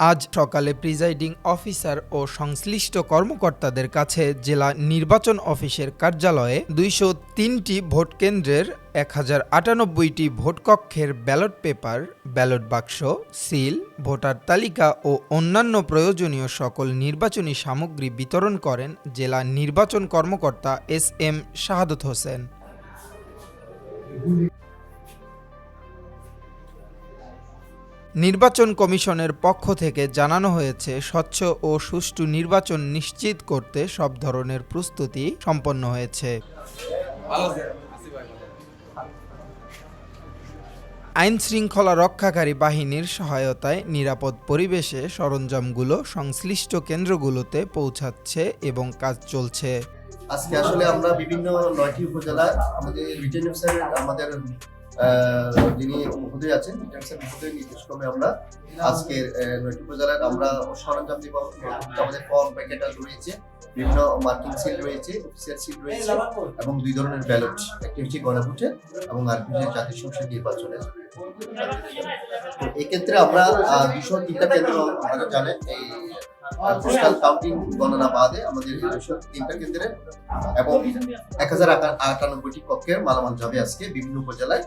আজ সকালে presiding officer ও সংশ্লিষ্ট কর্মকর্তাদের কাছে জেলা নির্বাচন অফিসের কার্যালয়ে দুইশো তিনটি ভোট কেন্দ্রের এক হাজার আটানব্বইটি ভোটকক্ষের ballot paper, ballot box, seal, voter তালিকা ও অন্যান্য প্রয়োজনীয় সকল নির্বাচনী সামগ্রী বিতরণ করেন জেলা নির্বাচন কর্মকর্তা এস এম শাহাদত হোসেন। নির্বাচন কমিশনের পক্ষ থেকে জানানো হয়েছে, স্বচ্ছ ও সুষ্ঠু নির্বাচন নিশ্চিত করতে সব ধরনের প্রস্তুতি সম্পন্ন হয়েছে। আইন শৃঙ্খলা রক্ষাকারী বাহিনীর সহায়তায় নিরাপদ পরিবেশে সরঞ্জামগুলো সংশ্লিষ্ট কেন্দ্রগুলোতে পৌঁছাচ্ছে এবং কাজ চলছে। আজকে আসলে আমরা বিভিন্ন নয়টি উপজেলা আমাদের রিটার্ন আমাদের যিনি মহোদয় আছেন অফিসার মহোদয় নির্দেশক্রমে আমরা আজকে আহ, নয়টি উপজেলার আমরা সরঞ্জাম দিব আমাদের ফর্ম প্যাকেট রয়েছে বিভিন্ন মার্কিং সিল রয়েছে অফিসিয়াল সিল রয়েছে এবং দুই ধরনের ব্যালট একটি হচ্ছে গণভোটের এবং আর হচ্ছে জাতীয় সংসদ নির্বাচনের এক্ষেত্রে আমরা দুশো তিনটা কেন্দ্র আপনারা জানেন এই পোস্টাল কাউন্টিং গণনা বাদে আমাদের তিনটা কেন্দ্রে এবং এক হাজার আটানব্বইটি কক্ষের মালামাল যাবে আজকে বিভিন্ন উপজেলায়।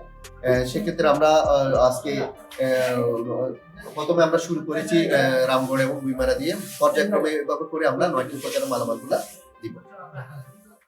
সেক্ষেত্রে আমরা আজকে প্রথমে আমরা শুরু করেছি রামগড় এবং বিমারা দিয়ে। পর্যায়ক্রমে এভাবে করে আমরা নয়টি উপজেলার মালামালগুলা